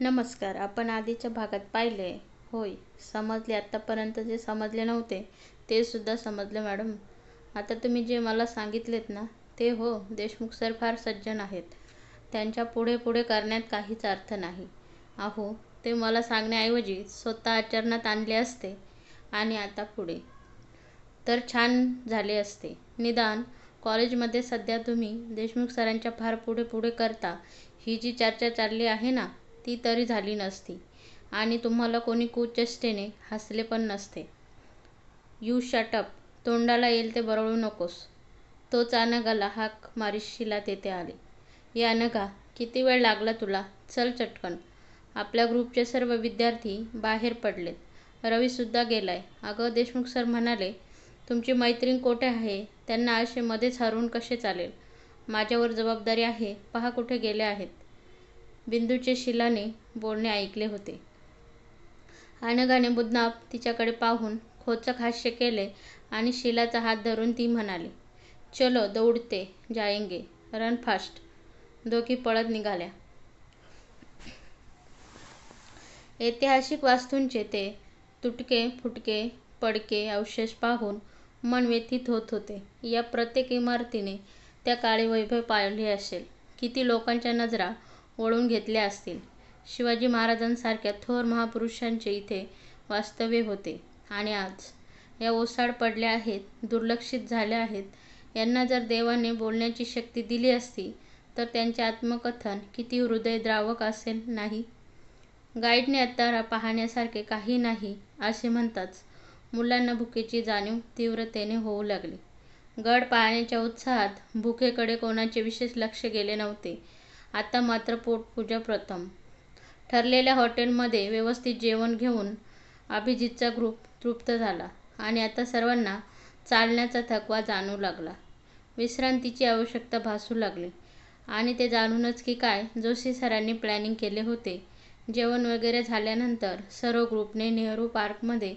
नमस्कार आपण आधीच्या भागात पाहिले. होय समजले. आत्तापर्यंत जे समजले नव्हते ते सुद्धा समजले मॅडम. आता तुम्ही जे मला सांगितलेत ना ते हो देशमुख सर फार सज्जन आहेत. त्यांच्या पुढे पुढे करण्यात काहीच अर्थ नाही. अहो ते मला सांगण्याऐवजी स्वतः आचरणात आणले असते आणि आता पुढे. तर छान झाले असते. निदान कॉलेजमध्ये सध्या तुम्ही देशमुख सरांच्या फार पुढे पुढे करता ही जी चर्चा चालली आहे ना ती तरी झाली नसती. आणि तुम्हाला कोणी कुचेष्टेने हसले पण नसते. यू शटअप तोंडाला येईल ते बरळू नकोस. तोच अनघाला हाक मारीशीला तेथे आले. ये अनघा किती वेळ लागला तुला? चल चटकन. आपल्या ग्रुपचे सर्व विद्यार्थी बाहेर पडलेत. रवीसुद्धा गेलाय. अगं देशमुख सर म्हणाले तुमची मैत्रीण कोठे आहे? त्यांना असे मध्येच हरवून कसे चालेल? माझ्यावर जबाबदारी आहे. पहा कुठे गेले आहेत. बिंदूचे शिलाने बोलणे ऐकले होते. अनघाने बुद्धाप तिच्याकडे पाहून खोचक हास्य केले आणि शिलाचा हात धरून ती म्हणाली चलो दौडते जायेंगे रन फास्ट दोघी पळत निघाल्या. ऐतिहासिक वास्तूंचे ते तुटके फुटके पडके अवशेष पाहून मन व्यथित होत होते. या प्रत्येक इमारतीने त्या काळी वैभव पाळले असेल. किती लोकांच्या नजरा ओढून घेतल्या असतील. शिवाजी महाराजांसारख्या थोर महापुरुषांचे इथे वास्तव्य होते. आणि आज या ओसाड पडल्या आहेत दुर्लक्षित झाल्या आहेत. यांना जर देवाने बोलण्याची शक्ती दिली असती तर त्यांचे आत्मकथन किती हृदयद्रावक असेल नाही? गाईडने आता पाहण्यासारखे काही नाही असे म्हणताच मुलांना भुकेची जाणीव तीव्रतेने होऊ लागली. गड पाहण्याच्या उत्साहात भुकेकडे कोणाचे विशेष लक्ष गेले नव्हते. आता मात्र पोटपूजा प्रथम. ठरलेल्या हॉटेलमध्ये व्यवस्थित जेवण घेऊन अभिजितचा ग्रुप तृप्त झाला आणि आता सर्वांना चालण्याचा थकवा जाणू लागला. विश्रांतीची आवश्यकता भासू लागली आणि ते जाणूनच की काय जोशी सरांनी प्लॅनिंग केले होते. जेवण वगैरे झाल्यानंतर सर्व ग्रुपने नेहरू पार्कमध्ये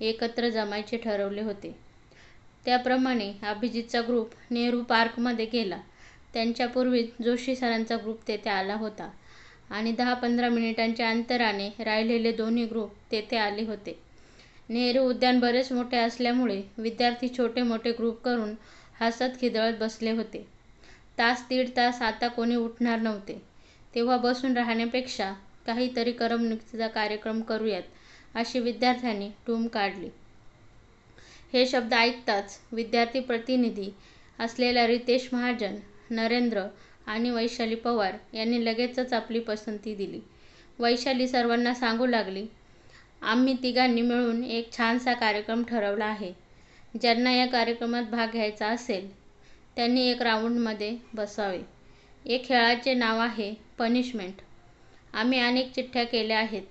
एकत्र जमायचे ठरवले होते. त्याप्रमाणे अभिजितचा ग्रुप नेहरू पार्कमध्ये गेला. त्यांच्यापूर्वीच जोशी सरांचा ग्रुप तेथे आला होता. आणि दहा पंधरा मिनिटांच्या अंतराने राहिलेले दोन्ही ग्रुप तेथे आले होते. नेहरू उद्यान बरेच मोठे असल्यामुळे विद्यार्थी छोटे मोठे ग्रुप करून हसत खिदळत बसले होते. तास दीड तास आता कोणी उठणार नव्हते. तेव्हा बसून राहण्यापेक्षा काहीतरी करमणुकीचा कार्यक्रम करूयात अशी विद्यार्थ्यांनी टूम काढली. हे शब्द ऐकताच विद्यार्थी प्रतिनिधी असलेला रितेश महाजन नरेंद्र आणि वैशाली पवार यांनी लगेचच आपली पसंती दिली. वैशाली सर्वांना सांगू लागली आम्ही तिघांनी मिळून एक छानसा कार्यक्रम ठरवला आहे. ज्यांना या कार्यक्रमात भाग घ्यायचा असेल त्यांनी एक राऊंडमध्ये बसावे. या खेळाचे नाव आहे पनिशमेंट आम्ही अनेक चिठ्ठ्या केल्या आहेत.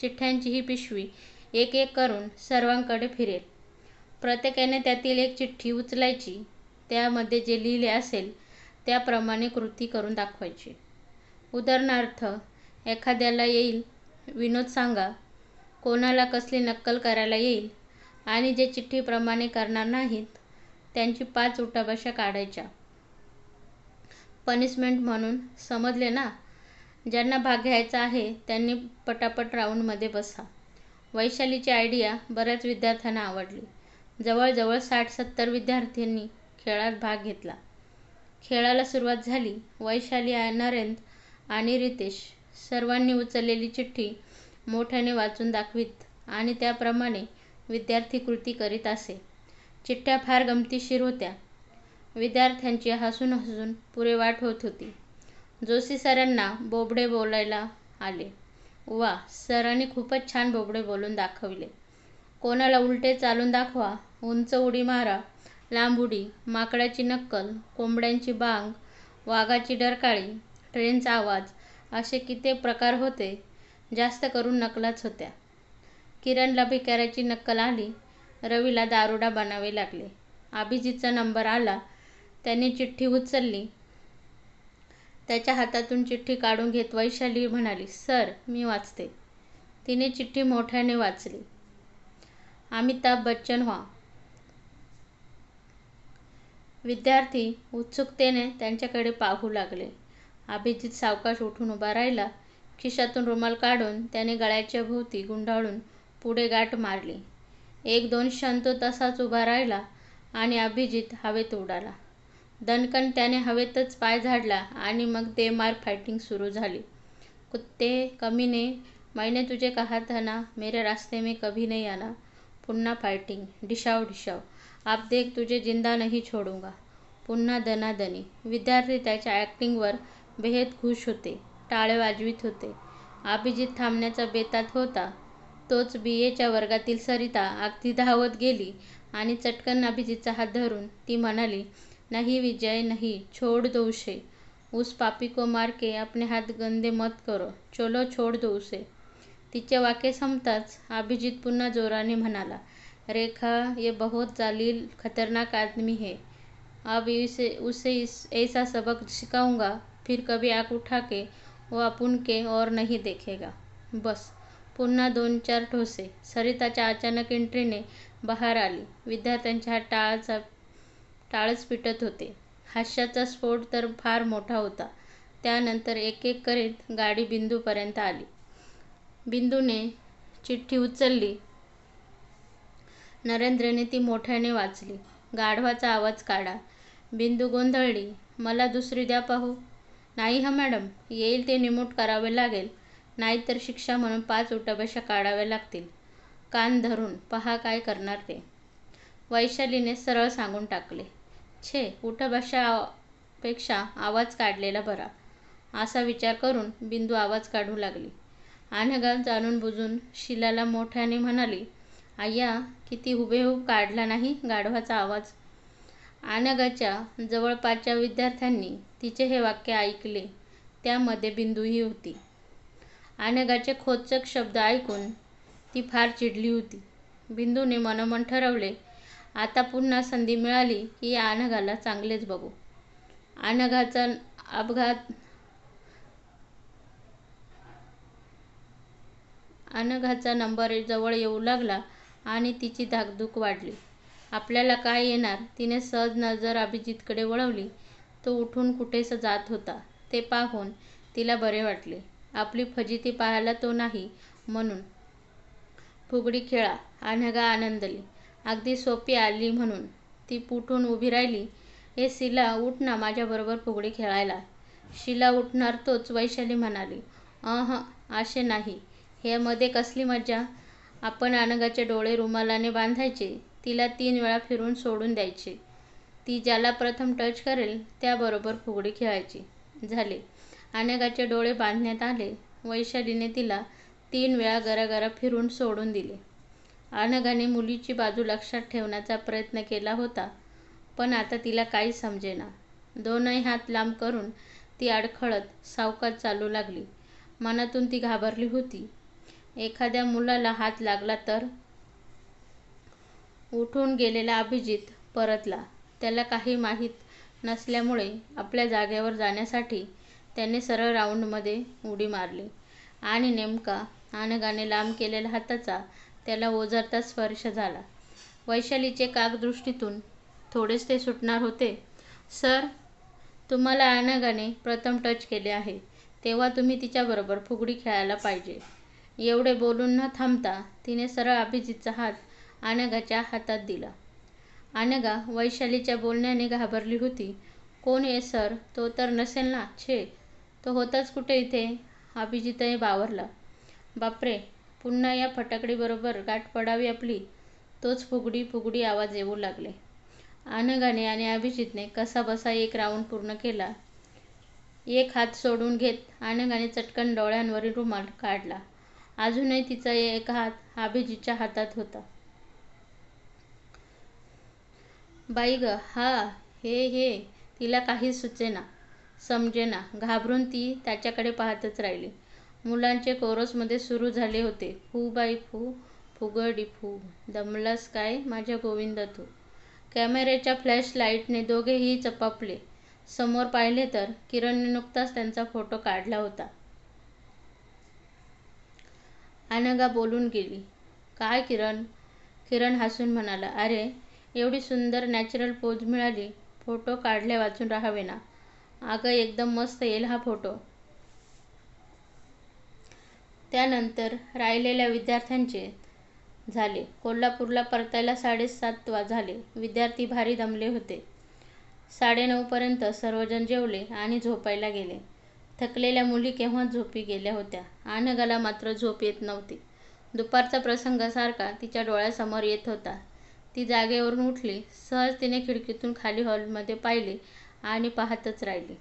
चिठ्ठ्यांची ही पिशवी एक एक करून सर्वांकडे फिरेल. प्रत्येकाने त्यातील एक चिठ्ठी उचलायची. त्यामध्ये जे लिहिले असेल त्याप्रमाणे कृती करून दाखवायची. उदाहरणार्थ एखाद्याला येईल विनोद सांगा कोणाला कसली नक्कल करायला येईल आणि जे चिठ्ठीप्रमाणे करणार नाहीत त्यांची पाच उठाभाषा काढायच्या. पनिशमेंट म्हणून समजले ना? ज्यांना भाग घ्यायचा आहे त्यांनी पटापट राऊंडमध्ये बसा. वैशालीची आयडिया बऱ्याच विद्यार्थ्यांना आवडली. जवळजवळ साठ सत्तर विद्यार्थ्यांनी खेळात भाग घेतला. खेळाला सुरुवात झाली. वैशाली नरेंद्र आणि रितेश सर्वांनी उचललेली चिठ्ठी मोठ्याने वाचून दाखवीत आणि त्याप्रमाणे विद्यार्थी कृती करीत असे. चिठ्ठ्या फार गमतीशीर होत्या. विद्यार्थ्यांची हसून हसून पुरे वाट होत होती. जोशी सरांना बोबडे बोलायला आले. वा सरांनी खूपच छान बोबडे बोलून दाखविले. कोणाला उलटे चालून दाखवा उंच उडी मारा लांब उडी माकडाची नक्कल कोंबड्यांची बांग वाघाची डरकाळी ट्रेनचा आवाज असे किती प्रकार होते जास्त करून नकलाच होत्या. किरणला भिकाऱ्याची नक्कल आली रवीला दारुडा बनावे लागले. अभिजितचा नंबर आला त्याने चिठ्ठी उचलली. त्याच्या हातातून चिठ्ठी काढून घेत वैशाली म्हणाली सर मी वाचते. तिने चिठ्ठी मोठ्याने वाचली. अमिताभ बच्चन व्हा. विद्यार्थी उत्सुकतेने त्यांच्याकडे पाहू लागले. अभिजित सावकाश उठून उभा राहिला. खिशातून रुमाल काढून त्याने गळ्याच्या भोवती गुंडाळून पुढे गाठ मारली. एक दोन क्षण तो तसाच उभा राहिला आणि अभिजित हवेत उडाला. दणकन त्याने हवेतच पाय झाडला आणि मग ते मार फायटिंग सुरू झाली. कुत्ते कमीने मैंने तुझे कहा था ना मेरे रास्ते में कभी नहीं आना. पुन्हा फायटिंग डिशाव डिशाव. आप देख तुझे जिंदा नहीं छोडूंगा। पुन्हा दनादनी। विद्यार्थी त्याच्या ॲक्टिंगवर बेहद खुश होते टाळे वाजवीत होते. अभिजित थांबण्याचा बेतात होता. तोच बी एच्या वर्गातील सरिता अगदी धावत गेली आणि चटकन अभिजितचा हात धरून ती म्हणाली नाही विजय नाही छोड दो उसे उस पापी को मार के अपने हात गंदे मत करो. चलो छोड दो उसे तिचे वाक्य संपताच अभिजित पुन्हा जोराने म्हणाला रेखा ये बहुत जालील खतरनाक आदमी है। अब इसे उसे इस ऐसा सबक सिखाऊंगा फिर कभी आँख उठा के वो आपण के और नहीं देखेगा। बस पुन्हा दोन चार ठोसे। सरिताच्या अचानक एंट्रीने बाहेर आली. विद्यार्थ्यांच्या टाळाचा टाळच पिटत होते. हास्याचा स्फोट तर फार मोठा होता. त्यानंतर एक एक करीत गाडी बिंदूपर्यंत आली. बिंदूने चिठ्ठी उचलली. नरेंद्रने ती मोठ्याने वाचली. गाढवाचा आवाज काढा. बिंदू गोंधळली. मला दुसरी द्या पाहू. नाही हा मॅडम. येईल ते निमूट करावे लागेल. नाहीतर शिक्षा म्हणून पाच उठाबशा काढाव्या लागतील. कान धरून पहा काय करणार ते. वैशालीने सरळ सांगून टाकले. छे पेक्षा आवाज काढलेला बरा. असा विचार करून बिंदू आवाज काढू लागली. अनघा जाणून बुजून शिलाला मोठ्याने म्हणाली आय्या किती हुबेहूब काढला नाही गाढवाचा आवाज. आनगाच्या जवळपासच्या विद्यार्थ्यांनी तिचे हे वाक्य ऐकले. त्यामध्ये बिंदूही होती. आनगाचे खोचक शब्द ऐकून ती फार चिडली होती. बिंदूने मनोमन ठरवले आता पुन्हा संधी मिळाली की या आनगाला चांगलेच बघू. आनगाचा अपघात अनघाचा नंबर जवळ येऊ लागला आणि तिची धाकधूक वाढली. आपल्याला काय येणार? तिने सहज नजर अभिजितकडे वळवली. तो उठून कुठेस जात होता ते पाहून तिला बरे वाटले. आपली फजिती पाहायला तो नाही म्हणून फुगडी खेळा अनघा आनंदली. अगदी सोपी आली म्हणून ती पुठून उभी राहिली. ए शिला उठ ना माझ्याबरोबर फुगडी खेळायला. शिला उठणार तोच वैशाली म्हणाली. अह असे नाही. हे मध्ये कसली मजा आपण अनघाचे डोळे रुमालाने बांधायचे तिला तीन वेळा फिरून सोडून द्यायचे. ती ज्याला प्रथम टच करेल त्याबरोबर फुगडी खेळायची. झाले. अनघाचे डोळे बांधण्यात आले. वैशालीने तिला तीन वेळा गरागरा फिरून सोडून दिले. अनघाने मुलीची बाजू लक्षात ठेवण्याचा प्रयत्न केला होता पण आता तिला काही समजेना. दोनही हात लांब करून ती अडखळत सावकाश चालू लागली. मनातून ती घाबरली होती. एखाद्या मुलाला हात लागला तर? उठून गेलेला अभिजित परतला. त्याला काही माहीत नसल्यामुळे आपल्या जागेवर जाण्यासाठी त्याने सरळ राऊंडमध्ये उडी मारली. आणि नेमका आनगाने लांब केलेल्या हाताचा त्याला ओझरता स्पर्श झाला. वैशालीचे काकदृष्टीतून थोडेच ते सुटणार होते. सर तुम्हाला आनगाने प्रथम टच केले आहे. तेव्हा तुम्ही तिच्याबरोबर फुगडी खेळायला पाहिजे. एवढे बोलून न थांबता तिने सरळ अभिजितचा हात अनघाच्या हातात दिला. अनघा वैशालीच्या बोलण्याने घाबरली होती. कोण आहे सर? तो तर नसेल ना? छे तो होताच कुठे इथे? अभिजितही बावरला. बापरे पुन्हा या फटाकडीबरोबर गाठ पडावी आपली? तोच फुगडी फुगडी आवाज येऊ लागले. अनघाने आणि अभिजितने कसा बसा एक राऊंड पूर्ण केला. एक हात सोडून घेत अनघाने चटकन डोळ्यांवरील रुमाल काढला. अजूनही तिचा एक हात अभिजितच्या हातात होता. बाई ग हा हे हे तिला काही सुचेना समजेना. घाबरून ती त्याच्याकडे पाहतच राहिली. मुलांचे कोरसमध्ये सुरू झाले होते. फू बाई फू फुगडी फू दमलास काय माझ्या गोविंद तू? कॅमेऱ्याच्या फ्लॅश लाईटने दोघेही चपापले. समोर पाहिले तर किरणने नुकताच त्यांचा फोटो काढला होता. अनघा बोलून गेली काय किरण किरण हसून म्हणाला अरे एवढी सुंदर नॅचरल पोज मिळाली फोटो काढल्या वाचून राहावे ना अगं एकदम मस्त येईल हा फोटो त्यानंतर राहिलेल्या विद्यार्थ्यांचे झाले. कोल्हापूरला परतायला साडेसात झाले. विद्यार्थी भारी दमले होते. साडेनऊपर्यंत सर्वजण जेवले आणि झोपायला गेले. थकलेल्या मुली केव्हाच झोपी गेल्या होत्या. आनगाला मात्र झोप येत नव्हती. दुपारचा प्रसंगासारखा तिच्या डोळ्यासमोर येत होता. ती जागेवरून उठली. सहज तिने खिडकीतून खाली हॉलमध्ये पाहिले आणि पाहतच राहिली.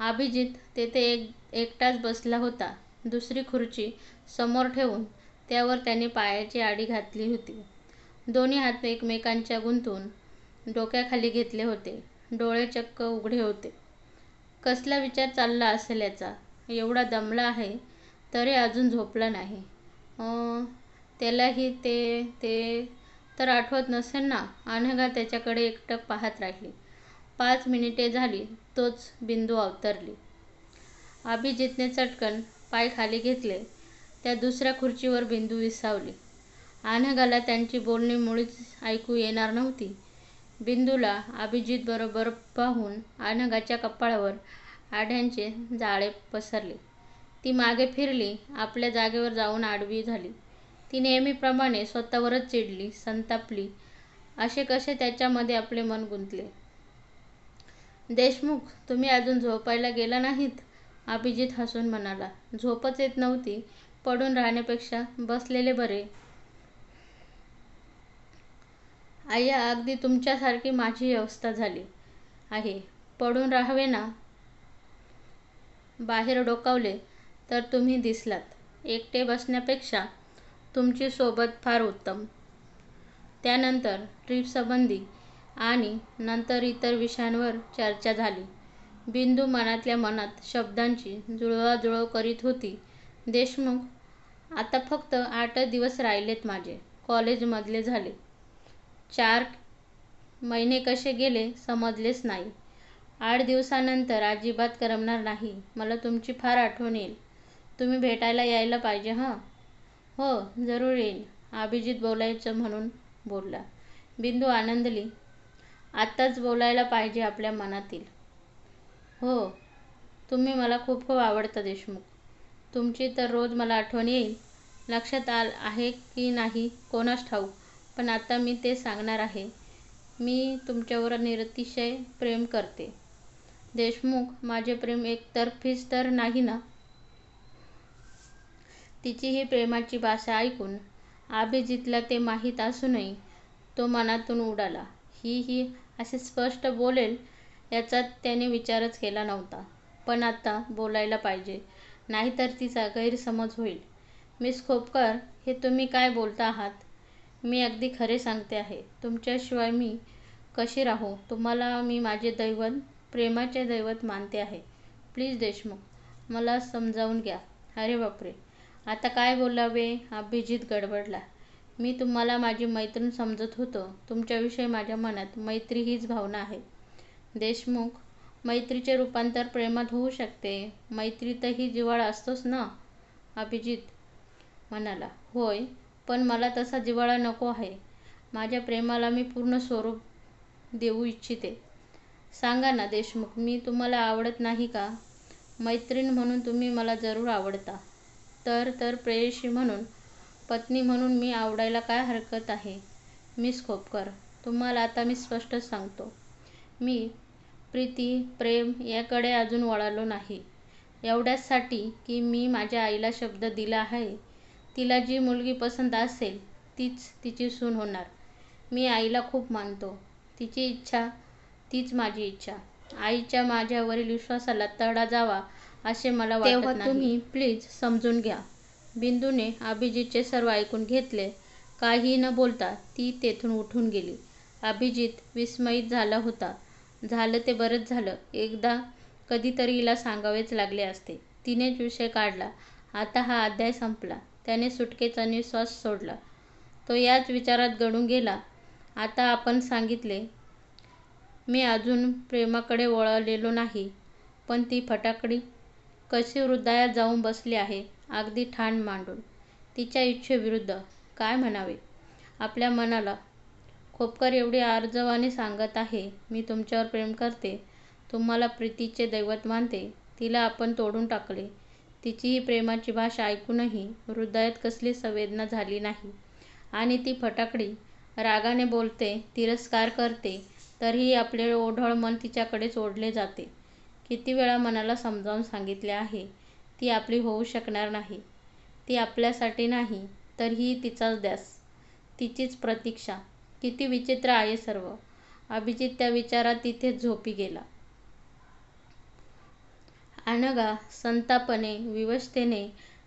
अभिजित तेथे एक एकटाच बसला होता. दुसरी खुर्ची समोर ठेवून त्यावर त्याने पायाची आडी घातली होती. दोन्ही हात एकमेकांच्या गुंतून डोक्याखाली घेतले होते. डोळे चक्क उघडे होते. कसला विचार चालला असेल याचा? एवढा दमला आहे तरी अजून झोपला नाही. त्यालाही ते ते तर आठवत नसेल ना? अनघा त्याच्याकडे एकटक पाहत राहिली. पाच मिनिटे झाली तोच बिंदू अवतरली. अभिजितने चटकन पाय खाली घेतले. त्या दुसऱ्या खुर्चीवर बिंदू विसावली. अनघाला त्यांची बोलणी मुळीच ऐकू येणार नव्हती. बिंदूला अभिजितबरोबर पाहून अनघाच्या कपाळावर आढ्यांचे जाळे पसरले. ती मागे फिरली. आपल्या जागेवर जाऊन आडवी झाली. ती नेहमीप्रमाणे स्वतःवरच चिडली, संतापली. असे कसे त्याच्यामध्ये आपले मन गुंतले? देशमुख, तुम्ही अजून झोपायला गेला नाहीत? अभिजित हसून म्हणाला. झोपच येत नव्हती. पडून राहण्यापेक्षा बसलेले बरे. अय्या अगदी तुमच्यासारखी माझी अवस्था झाली आहे. पडून राहावे ना? बाहेर डोकावले तर तुम्ही दिसलात. एकटे बसण्यापेक्षा तुमची सोबत फार उत्तम. त्यानंतर ट्रीपसंबंधी आणि नंतर इतर विषयांवर चर्चा झाली. बिंदू मनातल्या मनात शब्दांची जुळवाजुळव करीत होती. देशमुख, आता फक्त आठ दिवस राहिलेत माझे कॉलेजमधले झाले. चार महिने कसे गेले समजलेच नाही. आठ दिवसानंतर अजिबात करमणार नाही. मला तुमची फार आठवण येईल. तुम्ही भेटायला यायला पाहिजे हं. हो, जरूर येईन. अभिजित बोलायचं म्हणून बोलला. बिंदू आनंदली. आत्ताच बोलायला पाहिजे आपल्या मनातील. हो, तुम्ही मला खूप खूप आवडता देशमुख. तुमची तर रोज मला आठवण येईल. लक्षात आल आहे की नाही कोणास ठाऊक, पण आता मी ते सांगणार आहे. मी तुमच्यावर निरतिशय प्रेम करते. देशमुख, माझे प्रेम एकतर्फीच तर नाही ना? तिची ही प्रेमाची भाषा ऐकून अभिजितला ते माहीत असूनही तो मनातून उडाला. ही ही असे स्पष्ट बोलेल याचा त्याने विचारच केला नव्हता. पण आता बोलायला पाहिजे. नाहीतर तिचा गैरसमज होईल. मिस खोपकर, हे तुम्ही काय बोलता आहात? मी अगदी खरे सांगते आहे. तुमच्याशिवाय मी कशी राहू? तुम्हाला मी माझे दैवत, प्रेमाचे दैवत मानते आहे. प्लीज देशमुख, मला समजावून घ्या. अरे बापरे, आता काय बोलावे? अभिजित गडबडला. मी तुम्हाला माझी मैत्रीण समजत होतो. तुमच्याविषयी माझ्या मनात मैत्री हीच भावना आहे. देशमुख, मैत्रीचे रूपांतर प्रेमात होऊ शकते. मैत्रीतही जिव्हाळा असतोच ना? अभिजित म्हणाला. होय, पण मला तसा जिव्हाळा नको आहे. माझ्या प्रेमाला मी पूर्ण स्वरूप देऊ इच्छिते. सांगा ना देशमुख, मी तुम्हाला आवडत नाही का? मैत्रीण म्हणून तुम्ही मला जरूर आवडता. तर तर प्रेयशी म्हणून, पत्नी म्हणून मी आवडायला काय हरकत आहे? मिस खोपकर, तुम्हाला आता मी स्पष्टच सांगतो. मी प्रीती, प्रेम याकडे अजून वळालो नाही. एवढ्याचसाठी की मी माझ्या आईला शब्द दिला आहे. तिला जी मुलगी पसंत असेल तीच तिची सून होणार. मी आईला खूप मानतो. तिची इच्छा तीच माझी इच्छा. आईच्या माझ्यावरील विश्वासाला तडा जावा असे मला वाटत. तेव्हा तुम्ही प्लीज समजून घ्या. बिंदूने अभिजितचे सर्व ऐकून घेतले. काहीही न बोलता ती तेथून उठून गेली. अभिजित विस्मित झाला होता. झालं ते बरंच झालं. एकदा कधीतरी हिला सांगावेच लागले असते. तिनेच विषय काढला. आता हा अध्याय संपला. त्याने सुटकेचा नि:श्वास सोडला. तो याच विचारात गढून गेला. आता आपण सांगितले. मी अजून प्रेमाकडे वळलेलो नाही. पण ती फटाकडी कशी हृदयात जाऊन बसली आहे अगदी ठाण मांडून. तिच्या इच्छेविरुद्ध. काय म्हणावे आपल्या मनाला? खोपकर एवढी आर्जवाने सांगत आहे. मी तुमच्यावर प्रेम करते. तुम्हाला प्रीतीचे दैवत मानते. तिला आपण तोडून टाकले. तिची ही प्रेमाची भाषा ऐकूनही हृदयात कसली संवेदना झाली नाही. आणि ती फटाकडी रागाने बोलते तिरस्कार करते तरीही आपले ओढळ मन तिच्याकडेच ओढले जाते. किती वेळा मनाला समजावून सांगितले आहे ती आपली होऊ शकणार नाही. ती आपल्यासाठी नाही तरीही तिचाच ध्यास तिचीच प्रतीक्षा. किती विचित्र आहे सर्व. अभिजित त्या विचारात तिथेच झोपी गेला. अनघा संतापाने विवशतेने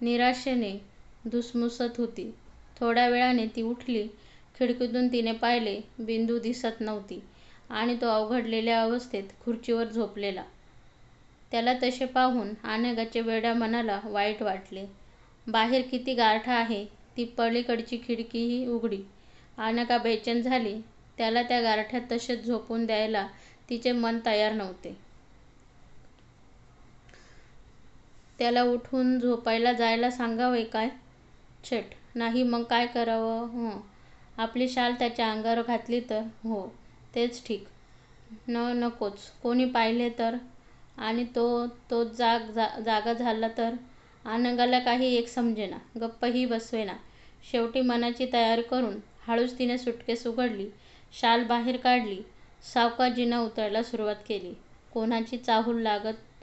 निराशेने धुसमुसत होती. थोड्या वेळाने ती उठली खिडकीतून तिने पाहिले बिंदू दिसत नव्हती आणि तो अवघडलेल्या अवस्थेत खुर्चीवर झोपलेला. त्याला तसे पाहून अनघाचे वेड्या मनाला वाईट वाटले. बाहेर किती गारठा आहे ती पलीकडची खिडकीही उघडी. अनघा बेचैन झाली त्याला त्या गारठ्यात तसेच झोपून द्यायला तिचे मन तयार नव्हते. त्याला उठून झोपायला जायला सांगावे काय? छट. नाही मग काय करावं? हं. आपली शाल त्याच्या अंगावर घातली तर? हो. तेच ठीक. न नकोच. कोणी पाहिले तर? आणि तो तो जाग जा जागा झाला तर? आनंदाला काही एक समजेना. गप्पही बसवेना. शेवटी मनाची तयारी करून हळूच तिने सुटकेस उघडली. शाल बाहेर काढली. सावकाश जिना उतरायला सुरुवात केली. कोणाची चाहूल लागत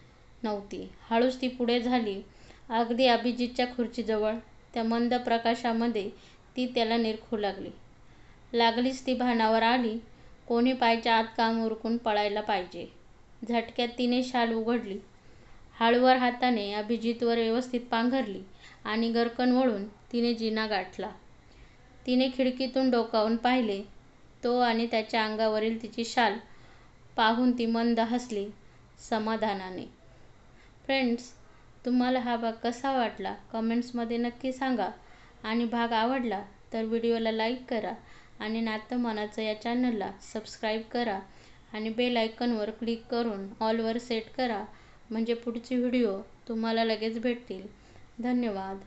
नव्हती. हळूच ती पुढे झाली. अगदी अभिजितच्या खुर्चीजवळ त्या मंद प्रकाशामध्ये ती त्याला निरखू लागली. लागलीच ती भानावर आली. कोणी पायच्या आत काम उरकून पळायला पाहिजे. झटक्यात तिने शाल उघडली. हळूवार हाताने अभिजितवर व्यवस्थित पांघरली आणि गरकन वळून तिने जिना गाठला. तिने खिडकीतून डोकावून पाहिले. तो आणि त्याच्या अंगावरील तिची शाल पाहून ती मंद हसली समाधानाने. फ्रेंड्स तुम्हाला हा भाग कसा वाटला? कमेंट्समध्ये नक्की सांगा. आणि भाग आवडला तर व्हिडिओला लाईक करा आणि नातं मनाचं या चॅनलला सबस्क्राईब करा आणि बेल आयकनवर क्लिक करून ऑलवर सेट करा. म्हणजे पुढचे व्हिडिओ तुम्हाला लगेच भेटतील. धन्यवाद.